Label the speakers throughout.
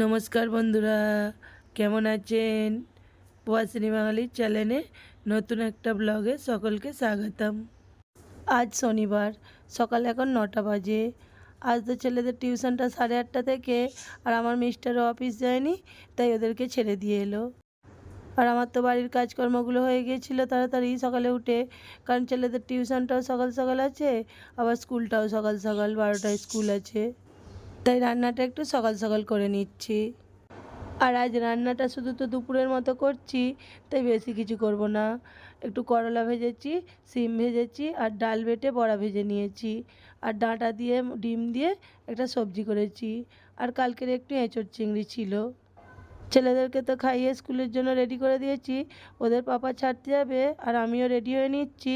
Speaker 1: নমস্কার বন্ধুরা, কেমন আছেন? প্রবাসিনী বাঙালির চ্যানেলে নতুন একটা ব্লগে সকলকে স্বাগতম। আজ শনিবার, সকাল এখন নটা বাজে। আজ তো ছেলেদের টিউশনটা সাড়ে আটটা থেকে আর আমার মিস্টারও অফিস যায়নি, তাই ওদেরকে ছেড়ে দিয়ে এলো। আর আমার তো বাড়ির কাজকর্মগুলো হয়ে গিয়েছিল তাড়াতাড়ি সকালে উঠে, কারণ ছেলেদের টিউশনটাও সকাল সকাল আছে, আবার স্কুলটাও সকাল সকাল বারোটায় স্কুল আছে। তাই রান্নাটা একটু সকাল সকাল করে নিচ্ছি। আর আজ রান্নাটা শুধু তো দুপুরের মতো করছি, তাই বেশি কিছু করব না। একটু করলা ভেজেছি, সিম ভেজেছি, আর ডাল বেটে বড়া ভেজে নিয়েছি। আর ডাঁটা দিয়ে, ডিম দিয়ে একটা সবজি করেছি। আর কালকের একটু এঁচড় চিংড়ি ছিল। ছেলেদেরকে তো খাইয়ে স্কুলের জন্য রেডি করে দিয়েছি। ওদের পাপা ছাড়তে যাবে, আর আমিও রেডি হয়ে নিচ্ছি।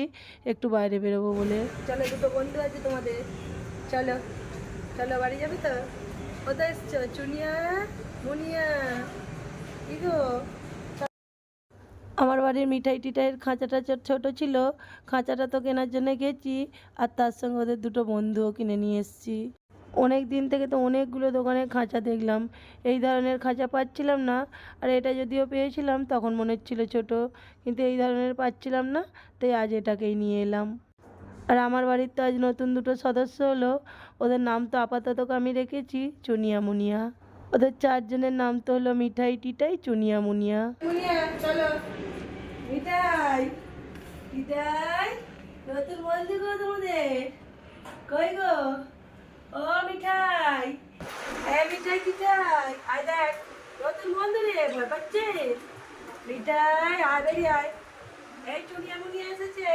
Speaker 1: একটু বাইরে বেরোবো বলে। চলো দুটো বন্ধু আছে তোমাদের। চলো। চলো বাড়ি যাবে তো? কোথায় এসছো? চুনিয়া? মুনিয়া? কি গো আমার বাড়ির মিঠাই টিঠাইয়ের খাঁচাটা ছোট ছিল। খাঁচাটা তো কেনার জন্য গেছি আর তার সঙ্গে ওদের দুটো বন্ধুও কিনে নিয়ে এসেছি। অনেক দিন থেকে তো অনেকগুলো দোকানে খাঁচা দেখলাম। এই ধরনের খাঁচা পাচ্ছিলাম না আর এটা যদিও পেয়েছিলাম তখন মনে হচ্ছিল ছোট, কিন্তু এই ধরনের পাচ্ছিলাম না, তাই আজ এটাকেই নিয়ে এলাম। আর আমার বাড়ির তো আজ নতুন দুটো সদস্য হলো। ওদের নাম তো আপাতত আমি রেখেছি, চুনিয়া মুনিয়া। ওদের চারজনের নাম তো হলো মিঠাই টিটাই চুনিয়া মুনিয়া। চলো। মিঠাই মিঠাই নতুন বন্ধু গো তোমাদের। কই ও, মিঠাই। হ্যাঁ মিঠাই মিঠাই আয় দেখ, নতুন বন্ধু রে মিঠাই আয়। এই, চুনিয়া মুনিয়া এসেছে।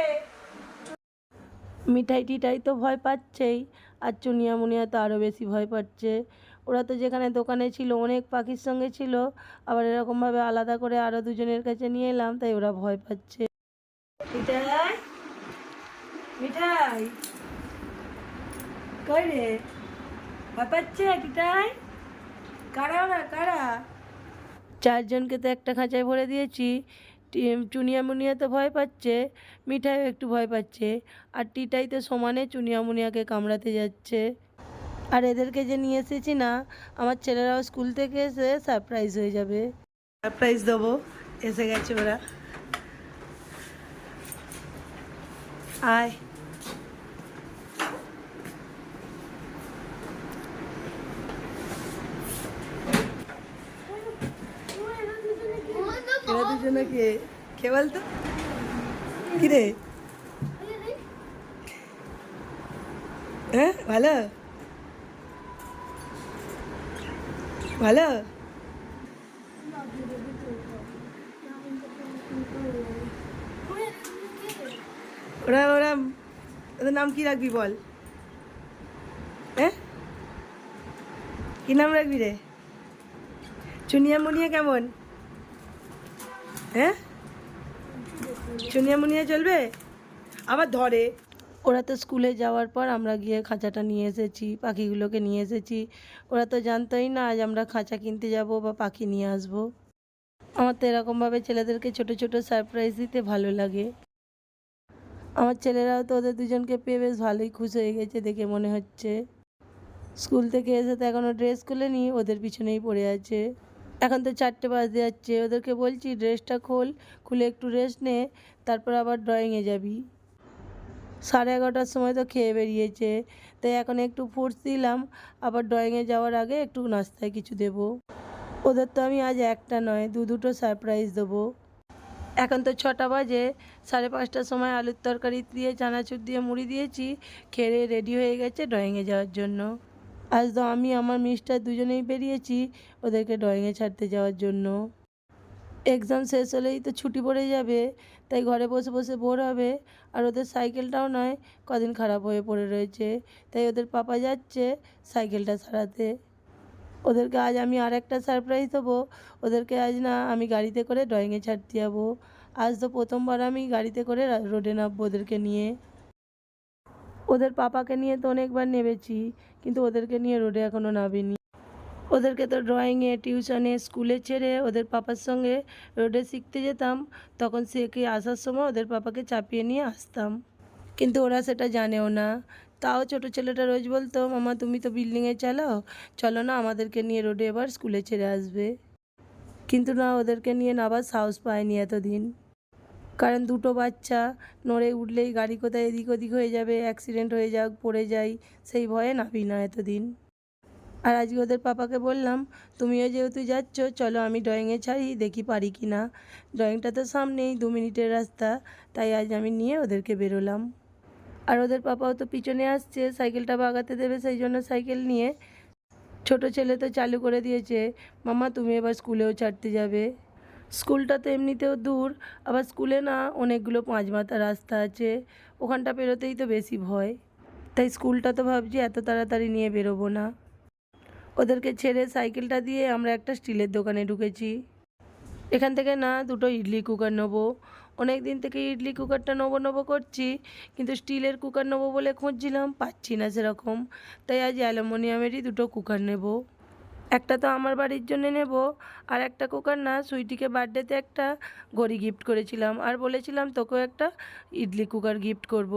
Speaker 1: মিঠাই টিঠাই তো ভয় পাচ্ছেই। আর চুনিয়া মুনিয়া তো আরও বেশি ভয় পাচ্ছে। ওরা তো যেখানে দোকানে ছিল অনেক পাখির সঙ্গে ছিল। আবার এরকমভাবে আলাদা করে আরও দুজনের কাছে নিয়ে এলাম তাই ওরা ভয় পাচ্ছে। মিঠাই? মিঠাই? কই রে? ভয় পাচ্ছে কারা ওরা? কারা? চারজনকে তো একটা খাঁচায় ভরে দিয়েছি। টি- চুনিয়া মুনিয়া তো ভয় পাচ্ছে, মিঠাইও একটু ভয় পাচ্ছে। আর টিটাই তো সমানে চুনিয়ামুনিয়াকে কামড়াতে যাচ্ছে। আর এদেরকে যে নিয়ে এসেছি না, আমার ছেলেরাও স্কুল থেকে এসে সারপ্রাইজ হয়ে যাবে। সারপ্রাইজ দেবো, এসে গেছে ওরা। আয়। এরা দুজনে কে? কে বলতো? কি রে হ্যাঁ ভালো? ভালো? ওরা ওরা, ওদের নাম কি রাখবি বল? হ্যাঁ? কি নাম রাখবি রে? চুনিয়া মুনিয়া কেমন? হ্যাঁ? চুনিয়া মুনিয়া চলবে? আবার ধরে। ওরা তো স্কুলে যাওয়ার পর আমরা গিয়ে খাঁচাটা নিয়ে এসেছি, পাখিগুলোকে নিয়ে এসেছি। ওরা তো জানতোই না আজ আমরা খাঁচা কিনতে যাব বা পাখি নিয়ে আসব। আমার তো এরকমভাবে ছেলেদেরকে ছোট ছোট সারপ্রাইজ দিতে ভালো লাগে। আমার ছেলেরাও তো ওদের দুজনকে পেয়ে বেশ ভালোই খুশি হয়ে গেছে দেখে মনে হচ্ছে। স্কুল থেকে এসে তো এখনও ড্রেস খুলে খুলেনি ওদের পিছনেই পড়ে আছে। এখন তো চারটে বাজতে যাচ্ছে, ওদেরকে বলছি ড্রেসটা খোল, খুলে একটু রেস্ট নে, তারপর আবার ড্রয়িংয়ে যাবি। সাড়ে এগারোটার সময় তো খেয়ে বেরিয়েছে, তাই এখন একটু ফ্রুটস দিলাম, আবার ড্রয়িংয়ে যাওয়ার আগে একটু নাস্তায় কিছু দেব। ওদের তো আমি আজ একটা নয়, দু দুটো সারপ্রাইজ দেবো। এখন তো ছটা বাজে, সাড়ে পাঁচটার সময় আলুর তরকারি দিয়ে, চানাচুর দিয়ে, মুড়ি দিয়েছি, খেয়ে রেডি হয়ে গেছে ড্রয়িংয়ে যাওয়ার জন্য। আজ তো আমি, আমার মিস্টার দুজনেই বেরিয়েছি, ওদেরকে ড্রয়িংয়ে ছাড়তে যাওয়ার জন্য। এক্সাম শেষ হলেই তো ছুটি পড়ে যাবে, তাই ঘরে বসে বসে বোর হবে। আর ওদের সাইকেলটাও নয়, কদিন খারাপ হয়ে পড়ে রয়েছে, তাই ওদের পাপা যাচ্ছে সাইকেলটা সারাতে। ওদেরকে আজ আমি আর একটা সারপ্রাইজ দেবো, ওদেরকে আজ না আমি গাড়িতে করে ড্রয়িংয়ে ছাড়তে যাব। আজ তো প্রথমবার আমি গাড়িতে করে রোডে নামবো ওদেরকে নিয়ে। ওদের পাপাকে নিয়ে তো অনেকবার নেমেছি কিন্তু ওদেরকে নিয়ে রোডে এখনও নামিনি। ওদেরকে তো ড্রয়িংয়ে টিউশনে স্কুলে ছেড়ে ওদের পাপার সঙ্গে রোডে শিখতে যেতাম। তখন শিখে আসার সময় ওদের পাপাকে চাপিয়ে নিয়ে আসতাম। কিন্তু ওরা সেটা জানেও না। তাও ছোট ছেলেটা রোজ বলতো, মামা, তুমি তো বিল্ডিংয়ে চালাও। চলো না, আমাদেরকে নিয়ে রোডে এবার স্কুলে ছেড়ে আসবে। কিন্তু না, ওদেরকে নিয়ে নাবার সাহস পায়নি এতদিন। কারণ দুটো বাচ্চা নড়ে উঠলেই গাড়ি কোথায় এদিক ওদিক হয়ে যাবে অ্যাক্সিডেন্ট হয়ে যাক, পড়ে যাই, সেই ভয়ে নাবি না এতদিন। আর আজকে ওদের পাপাকে বললাম, তুমিও যেহেতু যাচ্ছ, চলো আমি ড্রয়িংয়ে ছাড়ি, দেখি পারি কি না। ড্রয়িংটা তো সামনেই, দু মিনিটের রাস্তা, তাই আজ আমি নিয়ে ওদেরকে বেরোলাম। আর ওদের পাপাও তো পিছনে আসছে, সাইকেলটা বাগাতে দেবে সেই জন্য সাইকেল নিয়ে। ছোট ছেলে তো চালু করে দিয়েছে মামা তুমি এবার স্কুলেও ছাড়তে যাবে। স্কুলটা তো এমনিতেও দূর, আবার স্কুলে না অনেকগুলো পাঁচ মাথা রাস্তা আছে, ওখানটা পেরোতেই তো বেশি ভয়। তাই স্কুলটা তো ভাবছি এত তাড়াতাড়ি নিয়ে বেরোবো না। ওদেরকে ছেড়ে সাইকেলটা দিয়ে আমরা একটা স্টিলের দোকানে ঢুকেছি। এখান থেকে না দুটো ইডলি কুকার নেব। অনেক দিন থেকে ইডলি কুকারটা নেব নেব করছি, কিন্তু স্টিলের কুকার নেব বলে খুঁজছিলাম, পাচ্ছি না সেরকম। তাই আজ অ্যালুমিনিয়ামেরই দুটো কুকার নেব। একটা তো আমার বাড়ির জন্য নেব আর একটা কুকার না সুইটিকে বার্থডেতে একটা ঘড়ি গিফট করেছিলাম আর বলেছিলাম তোকেও একটা ইডলি কুকার গিফট করব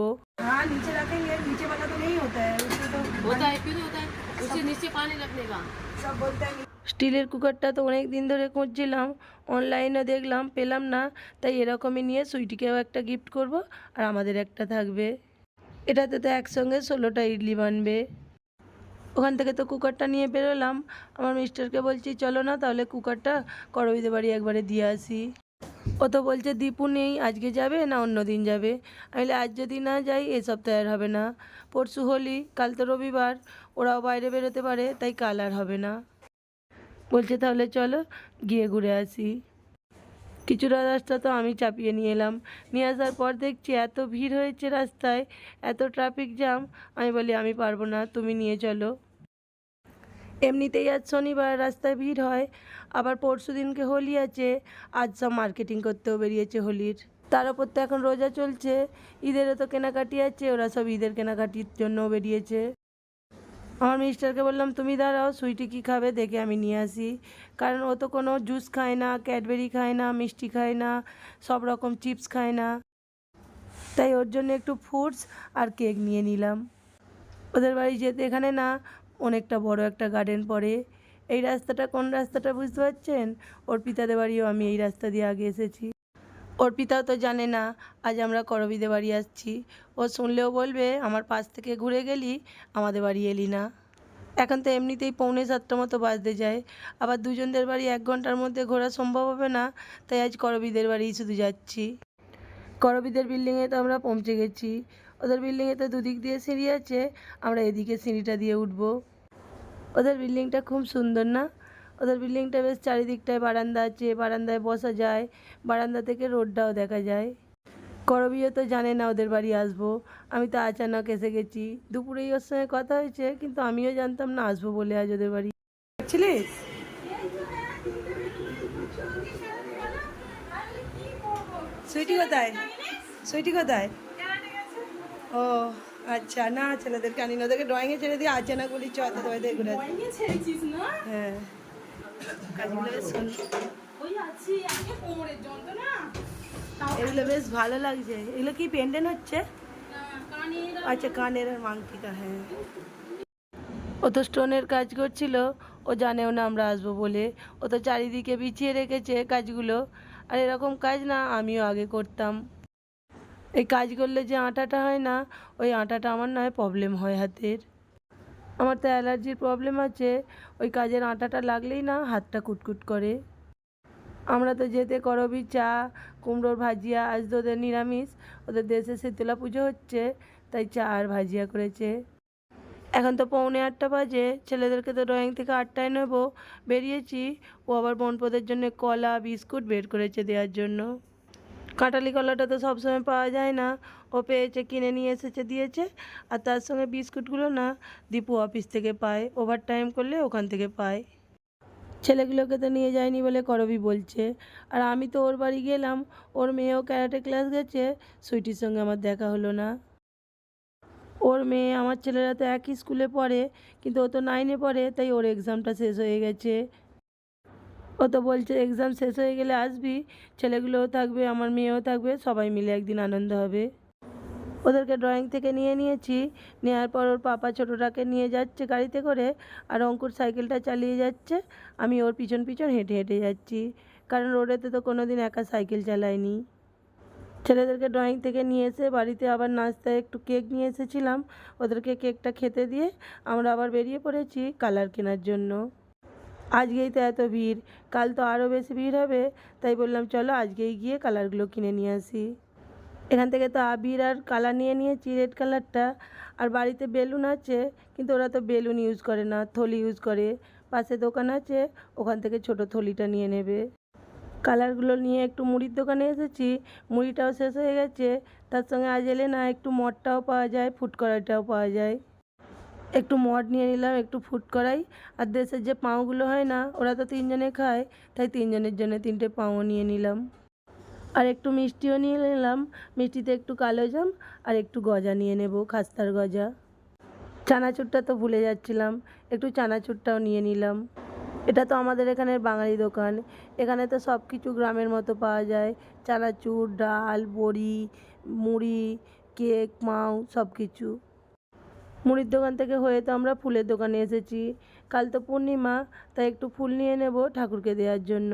Speaker 2: हाँ नीचे रखेंगे नीचे वाला तो नहीं होता है उसमें तो
Speaker 3: होता है क्यों नहीं होता है उसे नीचे पानी रखने का
Speaker 2: सब बोलते हैं
Speaker 1: স্টিলের কুকারটা তো অনেক দিন ধরে খুঁজছিলাম অনলাইনে দেখলাম পেলাম না তাই এরকমই নিয়ে সুইটিকেও একটা গিফট করব আর আমাদের একটা থাকবে এটাতে তো একসঙ্গে ষোলোটা ইডলি বানবে ওখান থেকে তো কুকারটা নিয়ে বেরোলাম। আমার মিস্টারকে বলছি, চলো না, তাহলে কুকারটা করবিদের বাড়ি একবারে দিয়ে আসি। ও তো বলছে, দীপু নেই, আজকে যাবে না অন্য দিন যাবে? আমি আজ যদি না যাই, এ সপ্তাহে আর হবে না। পরশু হোলি, কাল তো রবিবার, ওরাও বাইরে বেরোতে পারে, তাই কাল আর হবে না। বলছে, তাহলে চলো, গিয়ে ঘুরে আসি। কিছুটা রাস্তা তো আমি চাপিয়ে নিয়ে এলাম। নিয়ে আসার পর দেখছি, এত ভিড় হয়েছে রাস্তায়, এত ট্রাফিক জ্যাম। আমি বলি, আমি পারব না, তুমি নিয়ে চলো। এমনিতেই আজ শনিবার, রাস্তায় ভিড় হয়। আবার পরশু দিনকে হোলি আছে। আজ সব মার্কেটিং করতেও বেরিয়েছে হোলির। তার ওপর তো এখন রোজা চলছে। ঈদেরও তো কেনাকাটি আছে। ওরা সব ঈদের কেনাকাটির জন্যও বেরিয়েছে। আমার মিস্টারকে বললাম, তুমি দাঁড়াও, সুইটি কী খাবে দেখে আমি নিয়ে আসি। কারণ ও তো কোনো জুস খায় না ক্যাডবেরি খায় না, মিষ্টি খায় না, সব রকম চিপস খায় না। তাই ওর জন্য একটু ফ্রুটস আর কেক নিয়ে নিলাম। ওদের বাড়ি যেতে এখানে না অনেকটা বড় একটা গার্ডেন পড়ে এই রাস্তাটা কোন রাস্তাটা বুঝতে পারছেন? অর্পিতাদের বাড়িও আমি এই রাস্তা দিয়ে আগে এসেছি। অর্পিতাও তো জানে না, আজ আমরা করবিদের বাড়ি আসছি। ও শুনলেও বলবে, আমার পাশ থেকে ঘুরে গেলি, আমাদের বাড়ি এলি না। এখন তো এমনিতেই পৌনে সাতটা মতো বাজতে যায়। আবার দুজনদের বাড়ি এক ঘণ্টার মধ্যে ঘোরা সম্ভব হবে না, তাই আজ করবিদের বাড়িই শুধু যাচ্ছি। করবিদের বিল্ডিংয়ে তো আমরা পৌঁছে গেছি। ওদের বিল্ডিংয়ে তো দুদিক দিয়ে সিঁড়ি আছে, আমরা এদিকে সিঁড়িটা দিয়ে উঠব। ওদের বিল্ডিংটা খুব সুন্দর না? ওদের বিল্ডিংটা বেশ চারিদিকটায় বারান্দা আছে, বারান্দায় বসা যায়, বারান্দা থেকে রোডটাও দেখা যায়। করবিও তো জানে না ওদের বাড়ি আসব। আমি তো আচানক এসে গেছি। দুপুরেই ওর সঙ্গে কথা হয়েছে, কিন্তু আমিও জানতাম না আসব বলে আজ ওদের বাড়ি।
Speaker 2: ছিলিস সুইটি কোথায়? সুইটি কোথায়? ও আচ্ছা। না ছেলেদেরকে আনি না ওদেরকে ড্রয়িংয়ে ছেড়ে দিয়ে আছে না বলি চ তো তোমাদের ঘুরে। হ্যাঁ। এগুলো বেশ ভালো লাগছে। এগুলো কি পেন্ডেন হচ্ছে? আচ্ছা কানের আর মাংটিকা হ্যাঁ। ও তো স্টোনের কাজ করছিল। ও জানেও না আমরা আসব বলে। ও তো চারিদিকে বিছিয়ে রেখেছে কাজগুলো। আর এরকম কাজ না আমিও আগে করতাম। এই কাজ করলে যে আটাটা হয় না, ওই আটাটা আমার নয় প্রবলেম হয় হাতের। আমার তো অ্যালার্জির প্রবলেম আছে, ওই কাজের আটাটা লাগলেই না হাতটা কুটকুট করে। আমরা তো যেতে করবি চা, কুমড়োর ভাজিয়া, আজ তো ওদের নিরামিষ, ওদের দেশে শীতলা পুজো হচ্ছে, তাই চা আর ভাজিয়া করেছে। এখন তো পৌনে আটটা বাজে, ছেলেদেরকে তো ড্রয়িং থেকে আটটায় নেব, বেরিয়েছি, ও আবার বোনপোদের জন্য কলা, বিস্কুট বের করেছে দেওয়ার জন্য। কাঁঠালি কলাটা তো সবসময় পাওয়া যায় না। ও পেয়েছে, কিনে নিয়ে এসেছে, দিয়েছে। আর তার সঙ্গে বিস্কুটগুলো না দীপু অফিস থেকে পায়। ওভার টাইম করলে ওখান থেকে পায়। ছেলেগুলোকে তো নিয়ে যায়নি বলে করবি বলছে। আর আমি তো ওর বাড়ি গেলাম। ওর মেয়েও ক্যারাটে ক্লাস গেছে। সুইটির সঙ্গে আমার দেখা হলো না। ওর মেয়ে আমার ছেলেরা তো একই স্কুলে পড়ে, কিন্তু ও তো নাইনে পড়ে, তাই ওর এক্সামটা শেষ হয়ে গেছে। ও তো বলছে এক্সাম শেষ হয়ে গেলে আসবি। ছেলেগুলোও থাকবে, আমার মেয়েও থাকবে, সবাই মিলে একদিন আনন্দ হবে।
Speaker 1: ওদেরকে ড্রয়িং থেকে নিয়ে নিয়েছি। নেওয়ার পর ওর পাপা ছোটোটাকে নিয়ে যাচ্ছে গাড়িতে করে, আর অঙ্কুর সাইকেলটা চালিয়ে যাচ্ছে। আমি ওর পিছন পিছন হেঁটে হেঁটে যাচ্ছি, কারণ রোডেতে তো কোনো দিন একা সাইকেল চালাইনি। ছেলেদেরকে ড্রয়িং থেকে নিয়ে এসে বাড়িতে আবার নাস্তায় একটু কেক নিয়ে এসেছিলাম। ওদেরকে কেকটা খেতে দিয়ে আমরা আবার বেরিয়ে পড়েছি কালার কেনার জন্য। আজকেই তো এত ভিড়। কাল তো আরও বেশি ভিড় হবে। তাই বললাম, চলো আজকেই গিয়ে কালারগুলো কিনে নিয়ে আসি। এখান থেকে তো আবির আর কালার নিয়ে নিয়েছি রেড কালারটা আর বাড়িতে বেলুন আছে, কিন্তু ওরা তো বেলুন ইউজ করে না, থলি ইউজ করে। পাশে দোকান আছে, ওখান থেকে ছোট থলিটা নিয়ে নেবে। কালারগুলো নিয়ে একটু মুড়ির দোকানে এসেছি, মুড়িটাও শেষ হয়ে গেছে। তার সঙ্গে আজ এলে না একটু মদটাও পাওয়া যায় ফুড কড়াইটাও পাওয়া যায়। একটু মদ নিয়ে নিলাম, একটু ফুড কড়াই আর দেশের যে পাউগুলো হয় না, ওরা তো তিনজনে খায়, তাই তিনজনের জন্য তিনটে পাউও নিয়ে নিলাম। আর একটু মিষ্টিও নিয়ে নিলাম, মিষ্টিতে একটু কালো জাম আর একটু গজা নিয়ে নেব, খাস্তার গজা। চানাচুরটা তো ভুলে যাচ্ছিলাম, একটু চানাচুরটাও নিয়ে নিলাম। এটা তো আমাদের এখানের বাঙালি দোকান, এখানে তো সব কিছু গ্রামের মতো পাওয়া যায়। চানাচুর, ডাল, বড়ি, মুড়ি, কেক মাও সব কিছু মুড়ির দোকান থেকে হয়ে তো আমরা ফুলের দোকানে এসেছি। কাল তো পূর্ণিমা, তাই একটু ফুল নিয়ে নেব ঠাকুরকে দেওয়ার জন্য।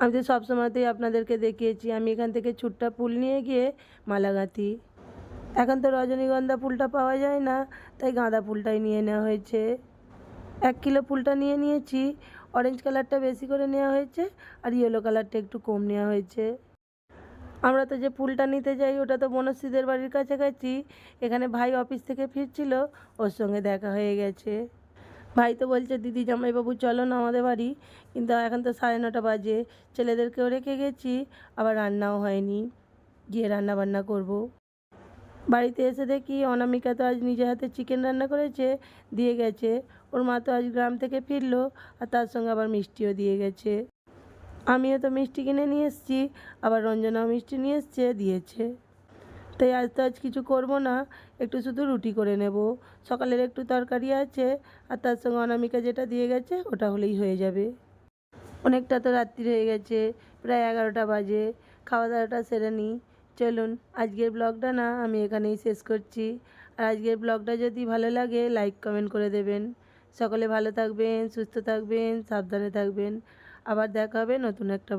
Speaker 1: আমি তো সবসময়তেই আপনাদেরকে দেখিয়েছি, আমি এখান থেকে ছুট্টা ফুল নিয়ে গিয়ে মালা গাঁথি। এখন তো রজনীগন্ধা ফুলটা পাওয়া যায় না, তাই গাঁদা ফুলটাই নিয়ে নেওয়া হয়েছে। এক কিলো ফুলটা নিয়ে নিয়েছি অরেঞ্জ কালারটা বেশি করে নেওয়া হয়েছে, আর ইয়েলো কালারটা একটু কম নেওয়া হয়েছে। আমরা তো যে ফুলটা নিতে যাই, ওটা তো বনশ্রীদের বাড়ির কাছাকাছি। এখানে ভাই অফিস থেকে ফিরছিল, ওর সঙ্গে দেখা হয়ে গেছে। ভাই তো বলছে, দিদি জামাইবাবু, চলো না আমাদের বাড়ি। কিন্তু এখন তো সাড়ে নটা বাজে, ছেলেদেরকেও রেখে গেছি, আবার রান্নাও হয়নি। গিয়ে রান্না বান্না করব। বাড়িতে এসে দেখি অনামিকা তো আজ নিজে হাতে চিকেন রান্না করেছে, দিয়ে গেছে। ওর মা তো আজ গ্রাম থেকে ফিরলো, আর তার সঙ্গে আবার মিষ্টিও দিয়ে গেছে। আমিও তো মিষ্টি কিনে নিয়ে এসেছি, আবার রঞ্জনাও মিষ্টি নিয়ে এসছে, দিয়েছে। তাই আজ তো আজ কিছু করব না, একটু শুধু রুটি করে নেব। সকালের একটু তরকারি আছে, আর তার সঙ্গে অনামিকা যেটা দিয়ে গেছে, ওটা হলেই হয়ে যাবে। অনেকটা তো রাত্রি হয়ে গেছে, প্রায় এগারোটা বাজে খাওয়া দাওয়াটা সেরে নিই। চলুন, আজকের ব্লগটা না আমি এখানেই শেষ করছি। আর আজকের ব্লগটা যদি ভালো লাগে, লাইক, কমেন্ট করে দেবেন। সকলে ভালো থাকবেন, সুস্থ থাকবেন, সাবধানে থাকবেন। আবার দেখা হবে নতুন একটা